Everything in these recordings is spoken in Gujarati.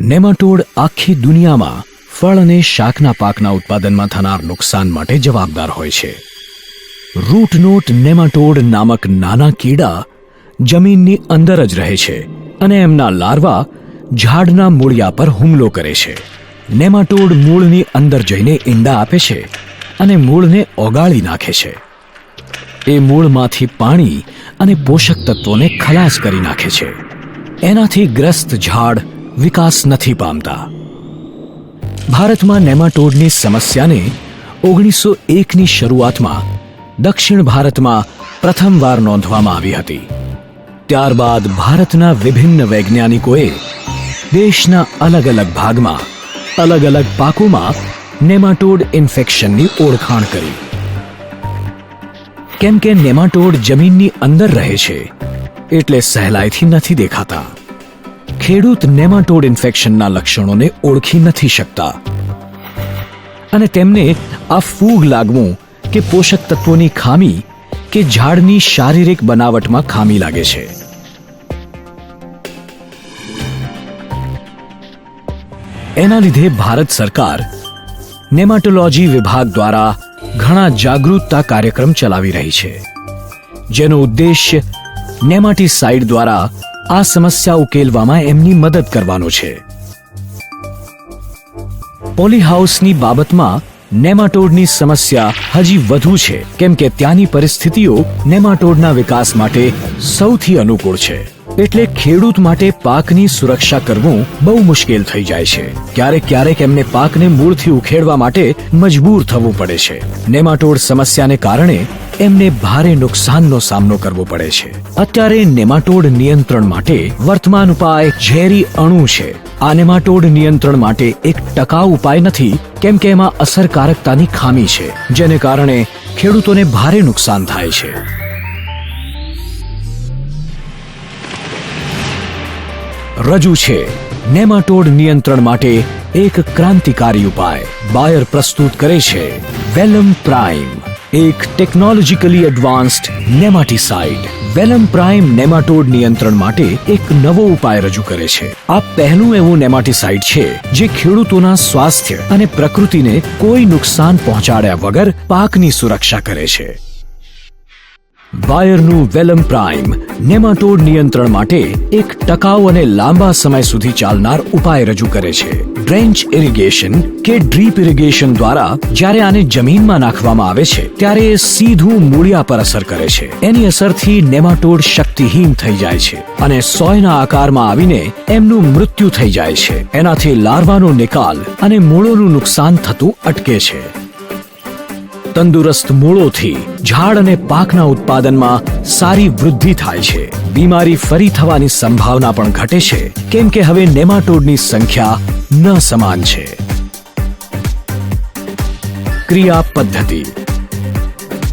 નેમાટોડ આખી દુનિયામાં ફળ અને શાકના પાકના ઉત્પાદનમાં થનાર નુકસાન માટે જવાબદાર હોય છે. રૂટનોટ નેમાટોડ નામક નાના કીડા જમીનની અંદર જ રહે છે અને એમના લાર્વા ઝાડના મૂળિયા પર હુમલો કરે છે. નેમાટોડ મૂળની અંદર જઈને ઈંડા આપે છે અને મૂળને ઓગાળી નાખે છે. એ મૂળમાંથી પાણી અને પોષક તત્વોને ખલાસ કરી નાખે છે. એનાથી ગ્રસ્ત ઝાડ વિકાસ નથી પામતા. ભારતમાં નેમાટોડની સમસ્યાને ઓગણીસો એકની શરૂઆતમાં દક્ષિણ ભારતમાં પ્રથમવાર નોંધવામાં આવી હતી. ત્યારબાદ ભારતના વિભિન્ન વૈજ્ઞાનિકોએ દેશના અલગ અલગ ભાગમાં અલગ અલગ પાકોમાં નેમાટોડ ઇન્ફેક્શનની ઓળખાણ કરી. કેમ કે નેમાટોડ જમીનની અંદર રહે છે, એટલે સહેલાઈથી નથી દેખાતા. ખેડૂત નેમાટોડ ઇન્ફેક્શનના લક્ષણોને ઓળખી નથી શકતા. અને તેમને આ ફૂગ લાગવું કે પોષક તત્વોની ખામી કે ઝાડની શારીરિક બનાવટમાં ખામી લાગે છે. એના લીધે ભારત સરકાર નેમાટોલોજી વિભાગ દ્વારા ઘણા જાગૃતતા કાર્યક્રમ ચલાવી રહી છે. જેનો ઉદ્દેશ્ય નેમાટીસાઇડ દ્વારા આ સમસ્યા ઉકેલવામાં એમની મદદ કરવાનો છે. પોલીહાઉસની બાબતમાં નેમાટોડની સમસ્યા હજી વધુ છે, કેમ કે ત્યાંની પરિસ્થિતિઓ નેમાટોડના વિકાસ માટે સૌથી અનુકૂળ છે. એટલે ખેડૂત માટે પાકની સુરક્ષા કરવું બહુ મુશ્કેલ થઈ જાય છે. ક્યારેક ક્યારેક એમને પાકને મૂળથી ઉખેડવા માટે મજબૂર થવું પડે છે. નેમાટોડ સમસ્યાને કારણે એમને ભારે નુકસાનનો સામનો કરવો પડે છે. અત્યારે નેમાટોડ નિયંત્રણ માટે વર્તમાન ઉપાય ઝેરી અણુ છે. આ નેમાટોડ નિયંત્રણ માટે એક ટકાઉ ઉપાય નથી, કેમ કે એમાં અસરકારકતાની ખામી છે, જેને કારણે ખેડૂતોને ભારે નુકસાન થાય છે. રજૂ છે. નેમાટોડ નિયંત્રણ માટે એક ક્રાંતિકારી ઉપાય. બાયર પ્રસ્તુત કરે છે. Velum Prime. એક technologically advanced nematicide. Velum Prime nematode નિયંત્રણ માટે એક નવો ઉપાય રજૂ કરે છે. આ પહેલું એવું નેમાટીસાઇડ છે જે ખેડૂતોના સ્વાસ્થ્ય અને પ્રકૃતિને કોઈ નુકસાન પહોંચાડ્યા વગર પાકની સુરક્ષા કરે છે. બાયરનું વેલમ પ્રાઇમ, નેમાટોડ નિયંત્રણ માટે એક ટકાઉ અને લાંબા સમય સુધી ચાલનાર ઉપાય રજૂ કરે છે. ડ્રેન્ચ ઇરિગેશન કે ડ્રીપ ઇરિગેશન દ્વારા જ્યારે આને જમીનમાં નાખવામાં આવે છે, ત્યારે એ સીધું મૂળિયા પર અસર કરે છે. એની અસરથી નેમાટોડ શક્તિહીન થઈ જાય છે અને સોયના આકારમાં આવીને એમનું મૃત્યુ થઈ જાય છે. એનાથી લાર્વાનો નિકાલ અને મૂળોનું નુકસાન થતું અટકે છે. તંદુરસ્ત મૂળોથી ઝાડ અને પાકના ઉત્પાદનમાં સારી વૃદ્ધિ થાય છે. બીમારી ફરી થવાની સંભાવના પણ ઘટે છે. કેમ કે હવે નેમાટોડની સંખ્યા ન સમાન છે. ક્રિયા પદ્ધતિ.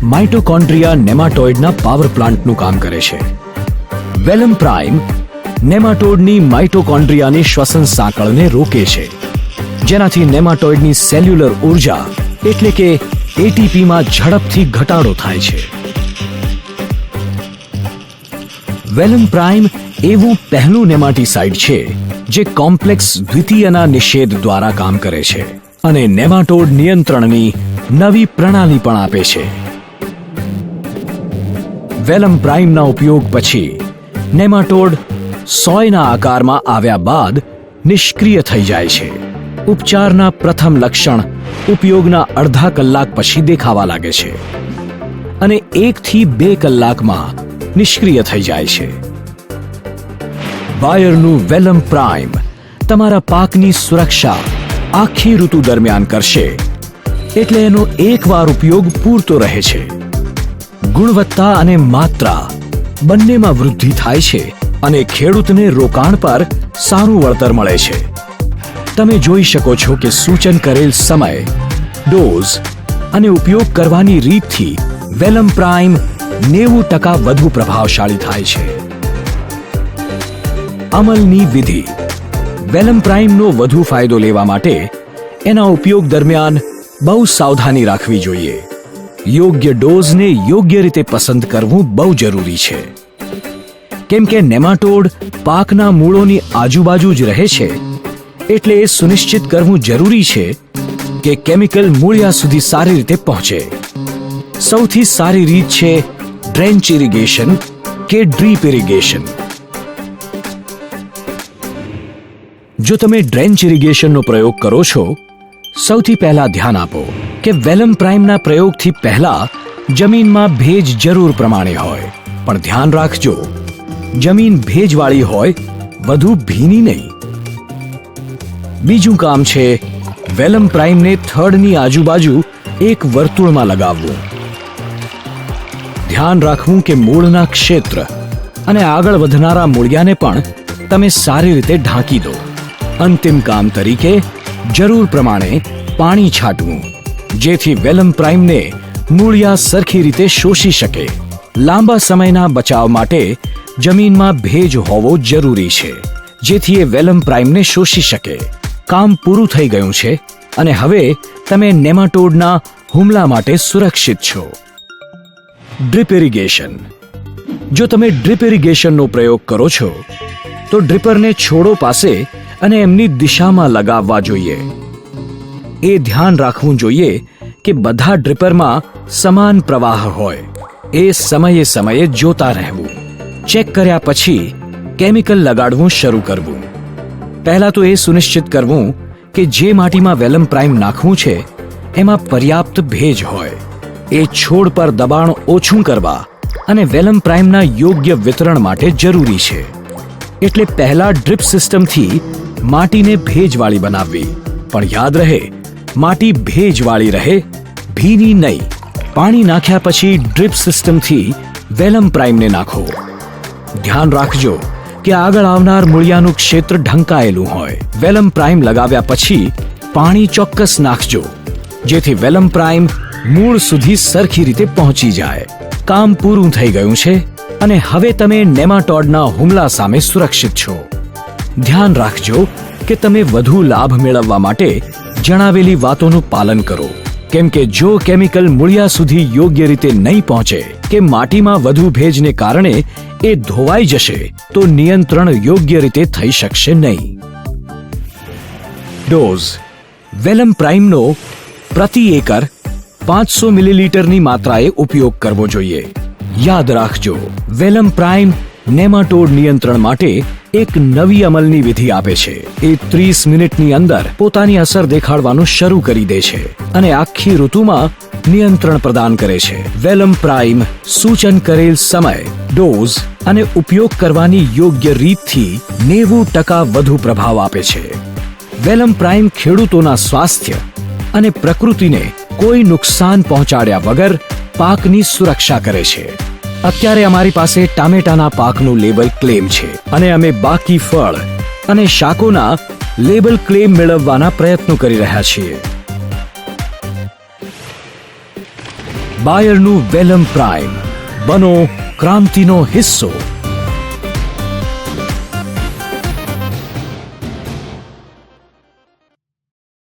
માઇટોકોન્ડ્રિયા નેમાટોઇડના પાવર પ્લાન્ટનું કામ કરે છે. વેલમ પ્રાઇમ નેમાટોડની માઇટોકોન્ડ્રિયાની શ્વસન સાંકળને રોકે છે. જેનાથી નેમાટોઇડની સેલ્યુલર ઊર્જા એટલે કે એટીપીમાં ઝડપથી ઘટાડો થાય છે. વેલમ પ્રાઇમ એવું પહેલું નેમાટીસાઇડ છે, જે કોમ્પ્લેક્સ દ્વિતીયના નિષેધ દ્વારા કામ કરે છે અને નેમાટોડ નિયંત્રણની નવી પ્રણાલી પણ આપે છે. વેલમ પ્રાઇમના ઉપયોગ પછી નેમાટોડ સોયના આકારમાં આવ્યા બાદ નિષ્ક્રિય થઈ જાય છે. ઉપચારના પ્રથમ લક્ષણ ઉપયોગના અડધા કલાક પછી દેખાવા લાગે છે. અને એકથી બે કલાકમાં નિષ્ક્રિય થઈ જાય છે. બાયરનું વેલમ પ્રાઇમ તમારા પાકની સુરક્ષા આખી ઋતુ દરમિયાન કરશે. એટલે એનો એકવાર ઉપયોગ પૂરતો રહે છે. ગુણવત્તા અને માત્રા બંનેમાં વૃદ્ધિ થાય છે અને ખેડૂતને રોકાણ પર સારું વળતર મળે છે. તમે જોઈ શકો છો કે સૂચન કરેલ સમય, ડોઝ અને ઉપયોગ કરવાની રીતથી વેલમ પ્રાઇમ નેવું ટકા વધુ પ્રભાવશાળી થાય છે. અમલની વિધિ. વેલમ પ્રાઇમનો વધુ ફાયદો લેવા માટે એના ઉપયોગ દરમિયાન બહુ સાવધાની રાખવી જોઈએ. યોગ્ય ડોઝને યોગ્ય રીતે પસંદ કરવું બહુ જરૂરી છે. કેમ કે નેમાટોડ પાકના મૂળોની આજુબાજુ જ રહે છે એટલે એ સુનિશ્ચિત કરવું જરૂરી છે કે કેમિકલ મૂળિયા સુધી સારી રીતે પહોંચે. સૌથી સારી રીત છે ડ્રેન્ચ ઇરિગેશન કે ડ્રીપ ઇરિગેશન. જો તમે ડ્રેન્ચ ઇરિગેશનનો પ્રયોગ કરો છો, સૌથી પહેલા ધ્યાન આપો કે વેલમ પ્રાઇમના પ્રયોગથી પહેલા જમીનમાં ભેજ જરૂર પ્રમાણે હોય. પણ ધ્યાન રાખજો, જમીન ભેજવાળી હોય, વધુ ભીની નહીં. બીજું કામ છે, વેલમ પ્રાઇમને થડની આજુબાજુ એક વર્તુળમાં લગાવવું. ધ્યાન રાખવું કે મૂળના ક્ષેત્ર અને આગળ વધનારા મૂળિયાને પણ તમે સારી રીતે ઢાંકી દો. અંતિમ કામ તરીકે જરૂર પ્રમાણે પાણી છાંટવું, જેથી વેલમ પ્રાઇમને મૂળિયા સરખી રીતે શોષી શકે. લાંબા સમયના બચાવ માટે જમીનમાં ભેજ હોવો જરૂરી છે, જેથી એ વેલમ પ્રાઇમને શોષી શકે. કામ પૂરું થઈ ગયું છે અને હવે તમે નેમાટોડના હુમલા માટે સુરક્ષિત છો. Drip irrigation. જો તમે ડ્રીપ ઇરિગેશનનો પ્રયોગ કરો છો, તો ડ્રીપરને છોડો પાસે અને એમની દિશામાં લગાવવા જોઈએ. એ ધ્યાન રાખવું જોઈએ કે બધા ડ્રીપરમાં સમાન પ્રવાહ હોય. એ સમયે સમયે જોતા રહેવું. ચેક કર્યા પછી કેમિકલ લગાડવું શરૂ કરવું. પહેલા તો એ સુનિશ્ચિત કરવું કે જે માટીમાં વેલમ પ્રાઇમ નાખવું છે, એમાં પર્યાપ્ત ભેજ હોય. એ છોડ પર દબાણ ઓછું કરવા અને વેલમ પ્રાઇમના યોગ્ય વિતરણ માટે જરૂરી છે. એટલે પહેલા ડ્રીપ સિસ્ટમથી માટીને ભેજવાળી બનાવવી. પણ યાદ રહે, માટી ભેજવાળી રહે, ભીની નહીં. પાણી નાખ્યા પછી ડ્રીપ સિસ્ટમથી વેલમ પ્રાઇમને નાખો. ધ્યાન રાખજો. કે આગળ આવનાર મૂળિયાનું ક્ષેત્ર ઢંકાયેલું હોય. વેલમ પ્રાઇમ લગાવ્યા પછી પાણી ચોક્કસ નાખજો, જેથી વેલમ પ્રાઇમ મૂળ સુધી સરખી રીતે પહોંચી જાય. કામ પૂરું થઈ ગયું છે અને હવે તમે નેમાટોડના હુમલા સામે સુરક્ષિત છો. ધ્યાન રાખજો કે તમે વધુ લાભ મેળવવા માટે જણાવેલી વાતોનું પાલન કરો. કેમ કે જો કેમિકલ મૂળિયા સુધી યોગ્ય રીતે નહીં પહોંચે કે માટીમાં વધુ ભેજને કારણે એ ધોવાઈ જશે, તો નિયંત્રણ યોગ્ય રીતે થઈ શકશે નહીં. ડોઝ. વેલમ પ્રાઇમનો પ્રતિ એકર પાંચસો મિલીલીટરની માત્રાએ ઉપયોગ કરવો જોઈએ. યાદ રાખજો, વેલમ પ્રાઇમ નેમાટોડ નિયંત્રણ માટે એક નવી અમલની વિધિ આપે છે. એ ત્રીસ મિનિટની અંદર પોતાની અસર દેખાડવાનું શરૂ કરી દે છે અને આખી ઋતુમાં નિયંત્રણ પ્રદાન કરે છે. વેલમ પ્રાઇમ સૂચન કરેલ સમય, ડોઝ અને ઉપયોગ કરવાની યોગ્ય રીતથી નેવું ટકા વધુ પ્રભાવ આપે છે. વેલમ પ્રાઇમ ખેડૂતોના સ્વાસ્થ્ય અને પ્રકૃતિને કોઈ નુકસાન પહોંચાડ્યા વગર પાકની સુરક્ષા કરે છે. અત્યારે અમારી પાસે ટામેટાના પાકનું લેબલ ક્લેમ છે અને અમે બાકી ફળ અને શાકોના લેબલ ક્લેમ મેળવવાના પ્રયત્નો કરી રહ્યા છીએ. બાયરનું વેલમ પ્રાઇમ. બનો ક્રાંતિનો હિસ્સો.